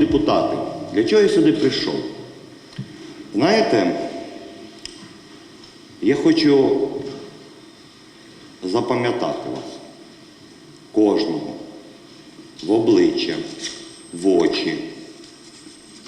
депутати, для чого я сюди прийшов? Знаєте, я хочу запам'ятати вас, кожного, в обличчя, в очі,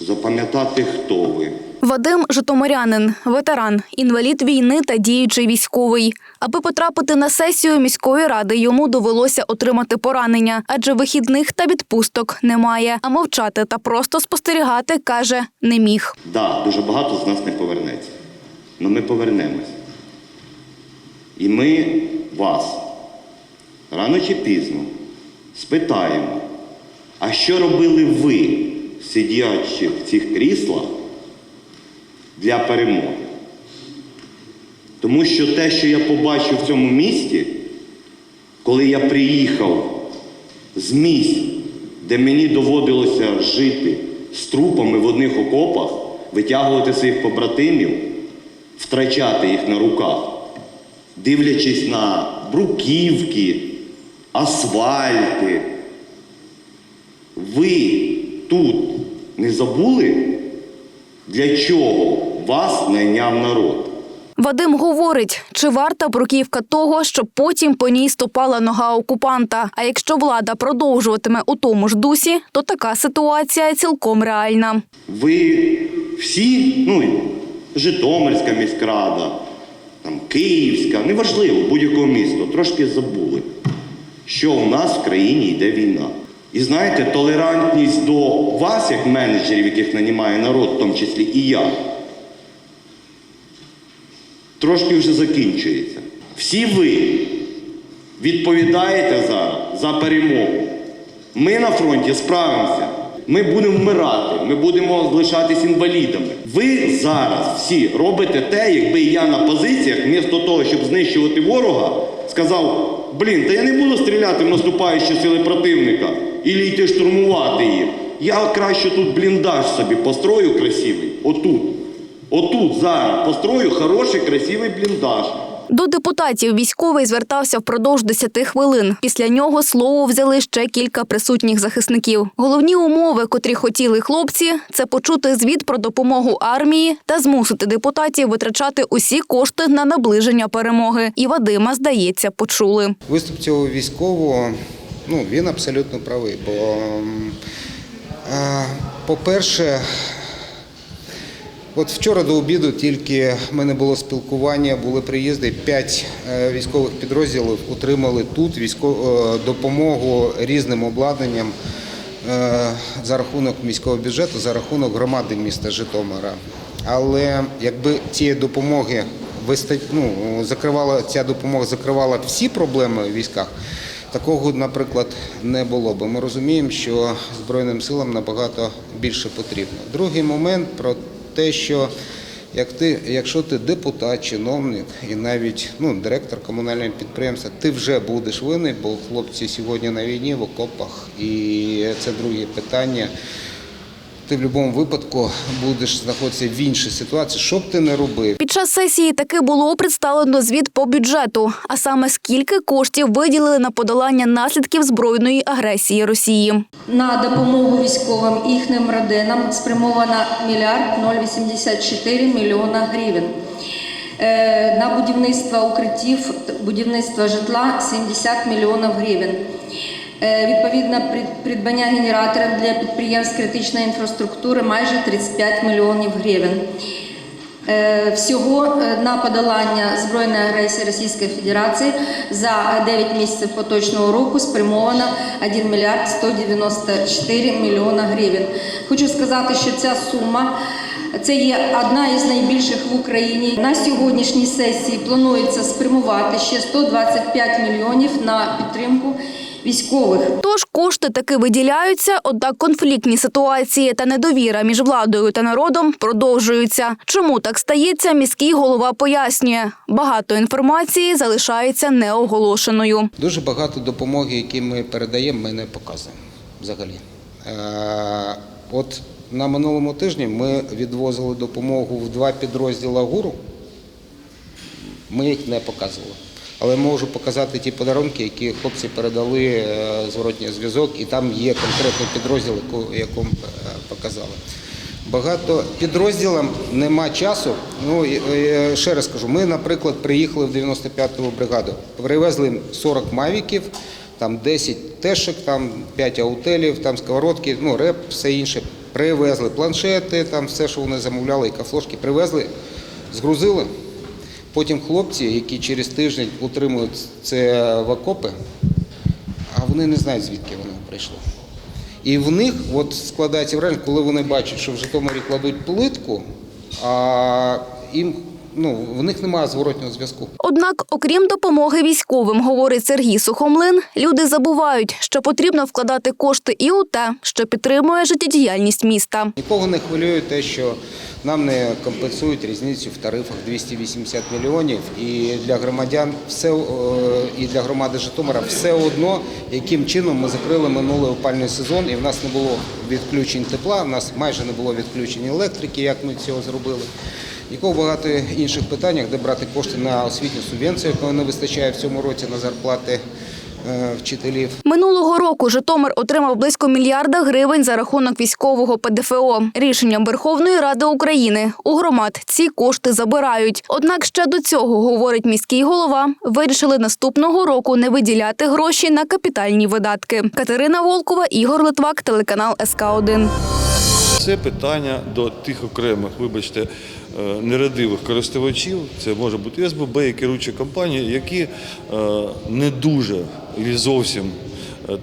запам'ятати, хто ви. Вадим Житомирянин, ветеран, інвалід війни та діючий військовий. Аби потрапити на сесію міської ради, йому довелося отримати поранення, адже вихідних та відпусток немає. А мовчати та просто спостерігати каже не міг. Да, дуже багато з нас не повернеться. Але ми повернемось. І ми вас рано чи пізно спитаємо, а що робили ви, сидячи в цих кріслах, для перемоги? Тому що те, що я побачив в цьому місті, коли я приїхав з місць, де мені доводилося жити з трупами в одних окопах, витягувати своїх побратимів, втрачати їх на руках, дивлячись на бруківки, асфальти. Ви тут не забули, для чого вас найняв народ? Вадим говорить, чи варта бруківка того, щоб потім по ній ступала нога окупанта. А якщо влада продовжуватиме у тому ж дусі, то така ситуація цілком реальна. Ви всі, ну, Житомирська міськрада, там, Київська, неважливо, будь-якого міста, трошки забули, що у нас в країні йде війна. І знаєте, толерантність до вас, як менеджерів, яких нанімає народ, в тому числі і я, трошки вже закінчується. Всі ви відповідаєте зараз за перемогу. Ми на фронті справимося. Ми будемо вмирати, ми будемо залишатись інвалідами. Ви зараз всі робите те, якби я на позиціях, вмісто того, щоб знищувати ворога, сказав: блін, та я не буду стріляти в наступаючі сили противника і йти штурмувати їх. Я краще тут бліндаж собі построю красивий, отут. Отут зараз построю хороший, красивий бліндаж. До депутатів військовий звертався впродовж 10 хвилин. Після нього слово взяли ще кілька присутніх захисників. Головні умови, котрі хотіли хлопці, це почути звіт про допомогу армії та змусити депутатів витрачати усі кошти на наближення перемоги. І Вадима, здається, почули. Виступ цього військового, ну він абсолютно правий. Бо, е, по-перше, от вчора до обіду тільки в мене було спілкування, були приїзди. П'ять е, військових підрозділів отримали тут військову допомогу різним обладнанням е, за рахунок міського бюджету, за рахунок громади міста Житомира. Але якби цієї допомоги ну, закривала ця допомога закривала всі проблеми в військах. Такого, наприклад, не було, бо ми розуміємо, що Збройним силам набагато більше потрібно. Другий момент про те, що як ти, якщо ти депутат, чиновник і навіть ну, директор комунального підприємства, ти вже будеш винний, бо хлопці сьогодні на війні в окопах, і це друге питання. Ти в будь-якому випадку будеш знаходитися в іншій ситуації, що б ти не робив. Під час сесії таки було представлено звіт по бюджету, а саме скільки коштів виділили на подолання наслідків збройної агресії Росії. На допомогу військовим і їхнім родинам спрямовано мільярд 084 мільйона гривень. Е, На будівництво укриттів, будівництво житла 70 мільйонів гривень. Е, Відповідно, придбання генераторів для підприємств критичної інфраструктури майже 35 мільйонів гривень. Е, Всього е, на подолання збройної агресії Російської Федерації за 9 місяців поточного року спрямовано 1 мільярд 194 мільйона гривень. Хочу сказати, що ця сума це є одна із найбільших в Україні. На сьогоднішній сесії планується спрямувати ще 125 мільйонів на підтримку військових. Тож кошти таки виділяються, однак конфліктні ситуації та недовіра між владою та народом продовжуються. Чому так стається, міський голова пояснює. Багато інформації залишається неоголошеною. Дуже багато допомоги, які ми передаємо, ми не показуємо взагалі. Е, От на минулому тижні ми відвозили допомогу в два підрозділи ГУРу. Ми їх не показували. Але можу показати ті подарунки, які хлопці передали е, зворотній зв'язок, і там є конкретний підрозділ, якому е, показали. Багато підрозділам нема часу. Ну е, ще раз кажу, ми, наприклад, приїхали в 95-ту бригаду, привезли 40 мавіків, там 10 тешек, там 5 аутелів, там сковородки, ну реп, все інше. Привезли планшети, там все, що вони замовляли, і кафлошки, привезли, згрузили. Потім хлопці, які через тиждень утримують це в окопи, а вони не знають, звідки воно прийшло. І в них от складається враження, коли вони бачать, що в Житомирі кладуть плитку, а їм ну, в них немає зворотнього зв'язку. Однак, окрім допомоги військовим, говорить Сергій Сухомлин, люди забувають, що потрібно вкладати кошти і у те, що підтримує життєдіяльність міста. Нікого не хвилює те, що нам не компенсують різницю в тарифах 280 мільйонів. І для громадян все е, і для громади Житомира все одно, яким чином ми закрили минулий опальний сезон, і в нас не було відключень тепла, в нас майже не було відключень електрики, як ми цього зробили. Нікого багато інших питаннях, де брати кошти на освітню субвенцію, якої не вистачає в цьому році на зарплати вчителів. Минулого року Житомир отримав близько мільярда гривень за рахунок військового ПДФО. Рішенням Верховної Ради України у громад ці кошти забирають. Однак ще до цього, говорить міський голова, вирішили наступного року не виділяти гроші на капітальні видатки. Катерина Волкова, Ігор Литвак, телеканал СК 1 Це питання до тих окремих, вибачте, е, нерадивих користувачів. Це може бути СББ і керуючі компанії, які е, не дуже і зовсім е,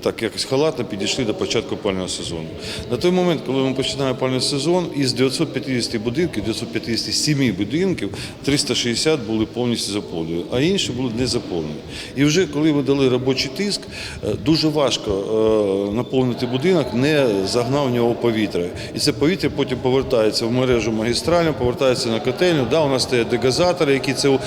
так якось халатно підійшли до початку опального сезону. На той момент, коли ми починаємо опальний сезон, із 950 будинків, 957 будинків, 360 були повністю заповнені, а інші були не заповнені. І вже коли ми дали робочий тиск, е, дуже важко е, наповнити будинок, не загнав в нього повітря. І це повітря потім повертається в мережу магістральну, повертається на котельню. Да, у нас стоять дегазатори, які це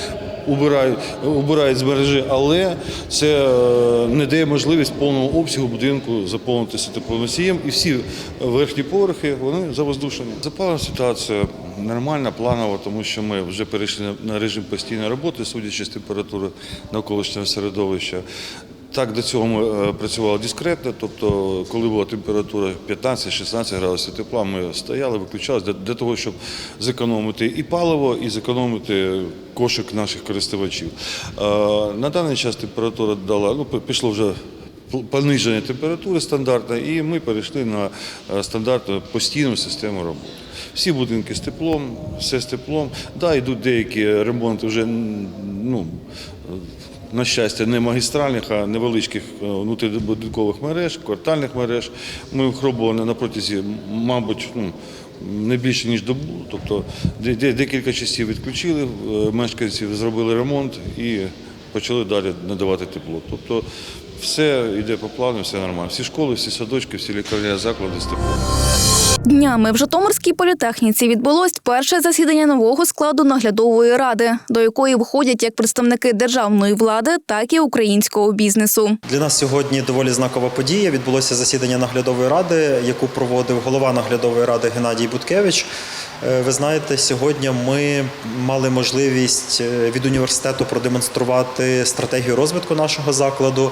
убирають, убирають з мережі, але це е, не дає можливість повного обсягу будинку заповнитися теплоносієм. І всі верхні поверхи вони завоздушені. Запалена ситуація нормальна, планова, тому що ми вже перейшли на- на режим постійної роботи, судячи з температури навколишнього середовища. Так, до цього ми е, працювали дискретно, тобто, коли була температура 15-16 градусів тепла, ми стояли, виключалися для, того, щоб зекономити і паливо, і зекономити кошик наших користувачів. Е, На даний час температура дала, ну, пішло вже пониження температури стандартної, і ми перейшли на е, стандартну постійну систему роботи. Всі будинки з теплом, все з теплом. Да, йдуть деякі ремонти вже ну, на щастя, не магістральних, а невеличких е, внутрібудинкових мереж, квартальних мереж. Ми випробували на протязі, мабуть, ну, не більше ніж добу. Тобто де- де- декілька часів відключили, е, мешканці зробили ремонт і почали далі надавати тепло. Тобто все йде по плану, все нормально. Всі школи, всі садочки, всі лікарні заклади з теплом. Днями в Житомирській політехніці відбулось перше засідання нового складу наглядової ради, до якої входять як представники державної влади, так і українського бізнесу. Для нас сьогодні доволі знакова подія. Відбулося засідання наглядової ради, яку проводив голова наглядової ради Геннадій Буткевич. Е, Ви знаєте, сьогодні ми мали можливість е, від університету продемонструвати стратегію розвитку нашого закладу.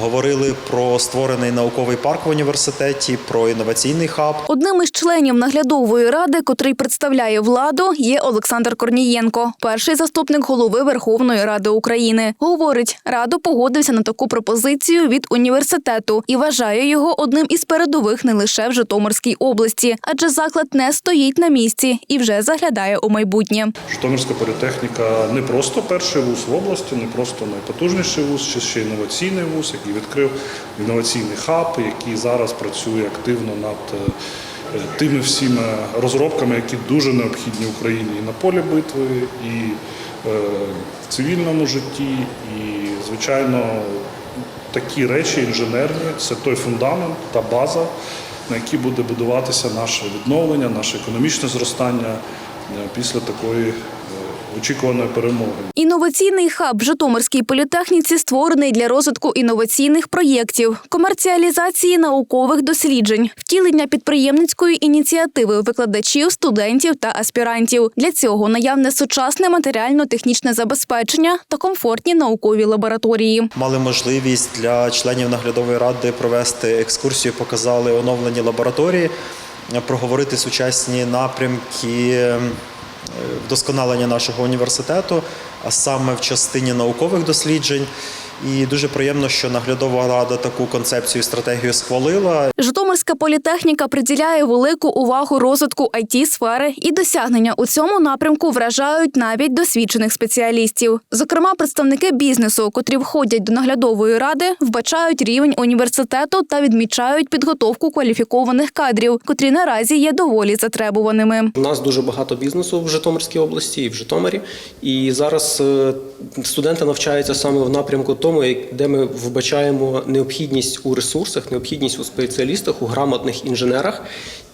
Говорили про створений науковий парк в університеті, про інноваційний хаб. Одним із членів наглядової ради, котрий представляє владу, є Олександр Корнієнко, перший заступник голови Верховної Ради України. Говорить, радо погодився на таку пропозицію від університету і вважає його одним із передових не лише в Житомирській області, адже заклад не стоїть на місці і вже заглядає у майбутнє. Житомирська політехніка не просто перший вуз в області, не просто найпотужніший вуз, чи ще інноваційний вуз, який відкрив інноваційний хаб, який зараз працює активно над е, тими всіми розробками, які дуже необхідні Україні і на полі битви, і е, в цивільному житті, і, звичайно, такі речі інженерні це той фундамент, та база, на якій буде будуватися наше відновлення, наше економічне зростання е, після такої очікуваної перемоги. Інноваційний хаб в Житомирській політехніці створений для розвитку інноваційних проєктів, комерціалізації наукових досліджень, втілення підприємницької ініціативи викладачів, студентів та аспірантів. Для цього наявне сучасне матеріально-технічне забезпечення та комфортні наукові лабораторії. Мали можливість для членів наглядової ради провести екскурсію, показали оновлені лабораторії, проговорити сучасні напрямки е, вдосконалення нашого університету, а саме в частині наукових досліджень. І дуже приємно, що наглядова рада таку концепцію і стратегію схвалила. Житомирська політехніка приділяє велику увагу розвитку it сфери і досягнення у цьому напрямку вражають навіть досвідчених спеціалістів. Зокрема, представники бізнесу, котрі входять до наглядової ради, вбачають рівень університету та відмічають підготовку кваліфікованих кадрів, котрі наразі є доволі затребуваними. У нас дуже багато бізнесу в Житомирській області і в Житомирі. І зараз е, студенти навчаються саме в напрямку тому, де ми вбачаємо необхідність у ресурсах, необхідність у спеціалістах, у грамотних інженерах.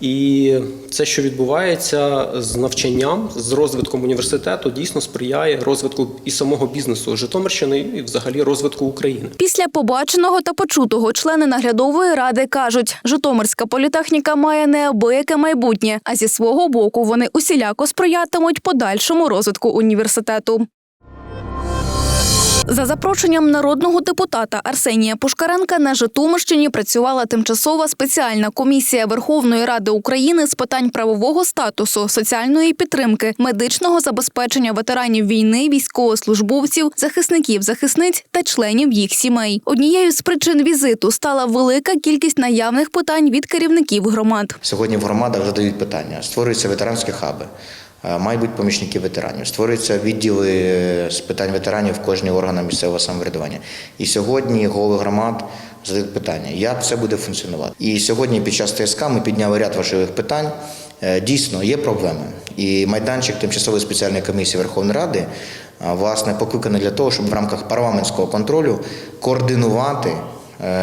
І це, що відбувається з навчанням, з розвитком університету, дійсно сприяє розвитку і самого бізнесу Житомирщини, і взагалі розвитку України. Після побаченого та почутого члени наглядової ради кажуть, Житомирська політехніка має неабияке майбутнє, а зі свого боку вони усіляко сприятимуть подальшому розвитку університету. За запрошенням народного депутата Арсенія Пушкаренка на Житомирщині працювала тимчасова спеціальна комісія Верховної Ради України з питань правового статусу, соціальної підтримки, медичного забезпечення ветеранів війни, військовослужбовців, захисників, захисниць та членів їх сімей. Однією з причин візиту стала велика кількість наявних питань від керівників громад. Сьогодні в громадах задають питання. Створюються ветеранські хаби, мають бути помічники ветеранів, створюються відділи е, з питань ветеранів в кожній органах місцевого самоврядування. І сьогодні голови громад задають питання, як це буде функціонувати. І сьогодні під час ТСК ми підняли ряд важливих питань. Е, Дійсно, є проблеми. І майданчик тимчасової спеціальної комісії Верховної Ради е, власне покликаний для того, щоб в рамках парламентського контролю координувати е,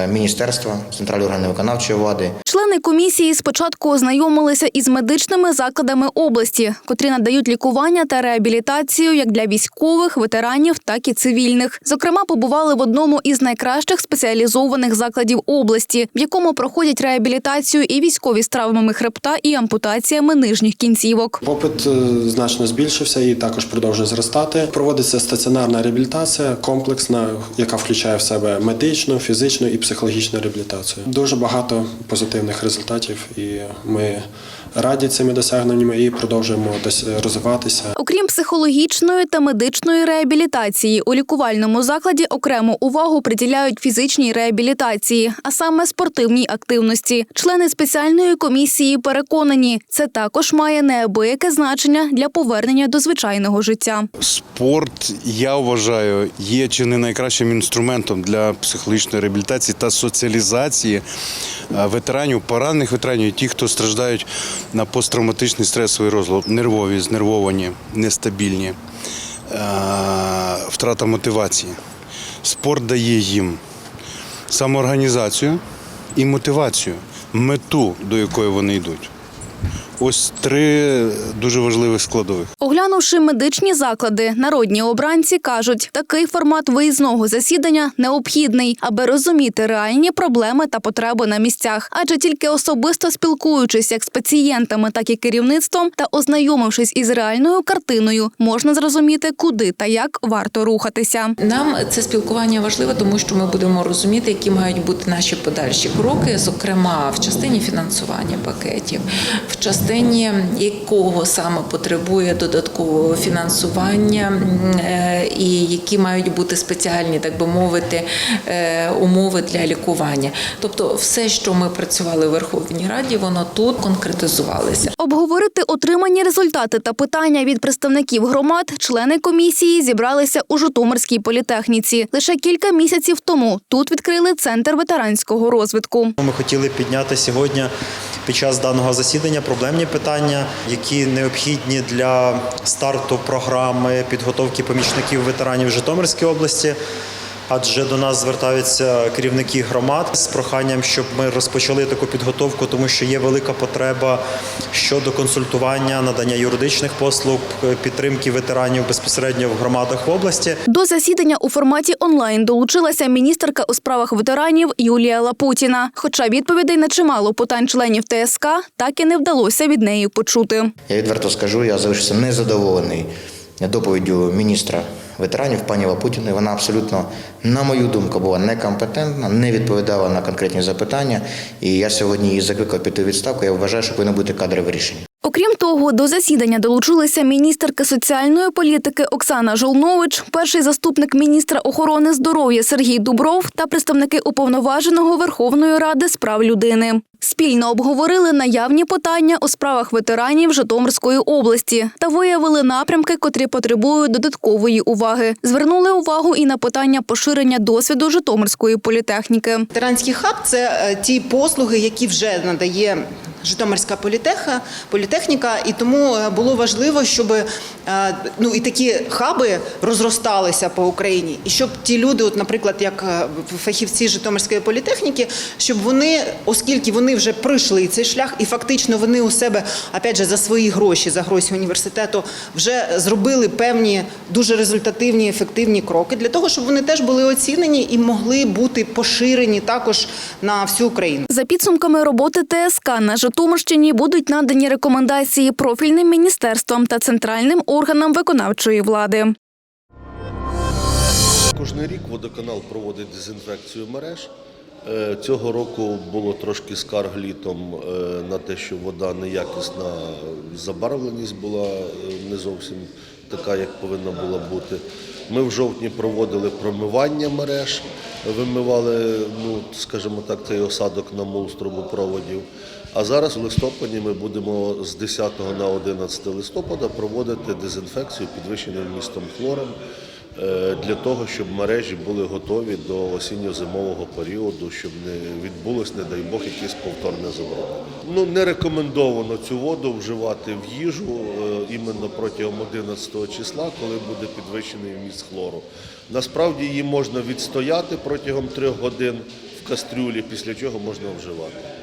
міністерства, центральні органи виконавчої влади, Члени комісії спочатку ознайомилися із медичними закладами області, котрі надають лікування та реабілітацію як для військових, ветеранів, так і цивільних. Зокрема, побували в одному із найкращих спеціалізованих закладів області, в якому проходять реабілітацію і військові з травмами хребта і ампутаціями нижніх кінцівок. Попит е, значно збільшився і також продовжує зростати. Проводиться стаціонарна реабілітація, комплексна, яка включає в себе медичну, фізичну і психологічну реабілітацію. Дуже багато позитивних результатів, і ми раді цими досягненнями і продовжуємо розвиватися. Окрім психологічної та медичної реабілітації, у лікувальному закладі окрему увагу приділяють фізичній реабілітації, а саме спортивній активності. Члени спеціальної комісії переконані, це також має неабияке значення для повернення до звичайного життя. Спорт, я вважаю, є чи не найкращим інструментом для психологічної реабілітації та соціалізації е, ветеранів, поранених ветеранів, ті, хто страждають на посттравматичний стресовий розлад, нервові, знервовані, нестабільні, е, втрата мотивації. Спорт дає їм самоорганізацію і мотивацію, мету, до якої вони йдуть. Ось три дуже важливих складових. Оглянувши медичні заклади, народні обранці кажуть, такий формат виїзного засідання необхідний, аби розуміти реальні проблеми та потреби на місцях. Адже тільки особисто спілкуючись як з пацієнтами, так і керівництвом та ознайомившись із реальною картиною, можна зрозуміти, куди та як варто рухатися. Нам це спілкування важливо, тому що ми будемо розуміти, які мають бути наші подальші кроки, зокрема в частині фінансування пакетів, в частині якого саме потребує додаткового фінансування, е, і які мають бути спеціальні, так би мовити, е, умови для лікування. Тобто, все, що ми працювали в Верховній Раді, воно тут конкретизувалося. Обговорити отримані результати та питання від представників громад члени комісії зібралися у Житомирській політехніці. Лише кілька місяців тому тут відкрили центр ветеранського розвитку. Ми хотіли підняти сьогодні під час даного засідання проблемні питання, які необхідні для старту програми підготовки помічників ветеранів Житомирської області. Адже до нас звертаються керівники громад з проханням, щоб ми розпочали таку підготовку, тому що є велика потреба щодо консультування, надання юридичних послуг, підтримки ветеранів безпосередньо в громадах в області. До засідання у форматі онлайн долучилася міністерка у справах ветеранів Юлія Лапутіна. Хоча відповідей на чимало питань членів ТСК так і не вдалося від неї почути. Я відверто скажу, я залишився незадоволений доповіддю міністра ветеранів пані Лапутіної. Вона абсолютно, на мою думку, була некомпетентна, не відповідала на конкретні запитання. І я сьогодні її закликав піти у відставку. Я вважаю, що повинно бути кадрове рішення. Окрім того, до засідання долучилися міністерка соціальної політики Оксана Жолнович, перший заступник міністра охорони здоров'я Сергій Дубров та представники уповноваженого Верховної Ради з прав людини. Спільно обговорили наявні питання у справах ветеранів Житомирської області та виявили напрямки, котрі потребують додаткової уваги. Звернули увагу і на питання поширення досвіду Житомирської політехніки. Ветеранський хаб це е, ті послуги, які вже надає Житомирська політеха, політехніка, і тому е, було важливо, щоб е, ну і такі хаби розросталися по Україні, і щоб ті люди, от, наприклад, як е, фахівці Житомирської політехніки, щоб вони, оскільки вони вже пройшли цей шлях, і фактично вони у себе, опять же, за свої гроші, за гроші університету, вже зробили певні дуже результативні, ефективні кроки для того, щоб вони теж були оцінені і могли бути поширені також на всю Україну. За підсумками роботи ТСК на Житомирщині будуть надані рекомендації профільним міністерствам та центральним органам виконавчої влади. Кожний рік водоканал проводить дезінфекцію мереж. Е, Цього року було трошки скарг літом е, на те, що вода неякісна, забарвленість була е, не зовсім така, як повинна була бути. Ми в жовтні проводили промивання мереж, вимивали, ну, скажімо так, цей осадок на мул з трубопроводів. А зараз в листопаді ми будемо з 10 на 11 листопада проводити дезінфекцію підвищеним вмістом хлором е, для того, щоб мережі були готові до осінньо-зимового періоду, щоб не відбулось, не дай Бог, якесь повторне забруднення. Ну не рекомендовано цю воду вживати в їжу е, іменно протягом 11 числа, коли буде підвищений вміст хлору. Насправді її можна відстояти протягом трьох годин в кастрюлі, після чого можна вживати.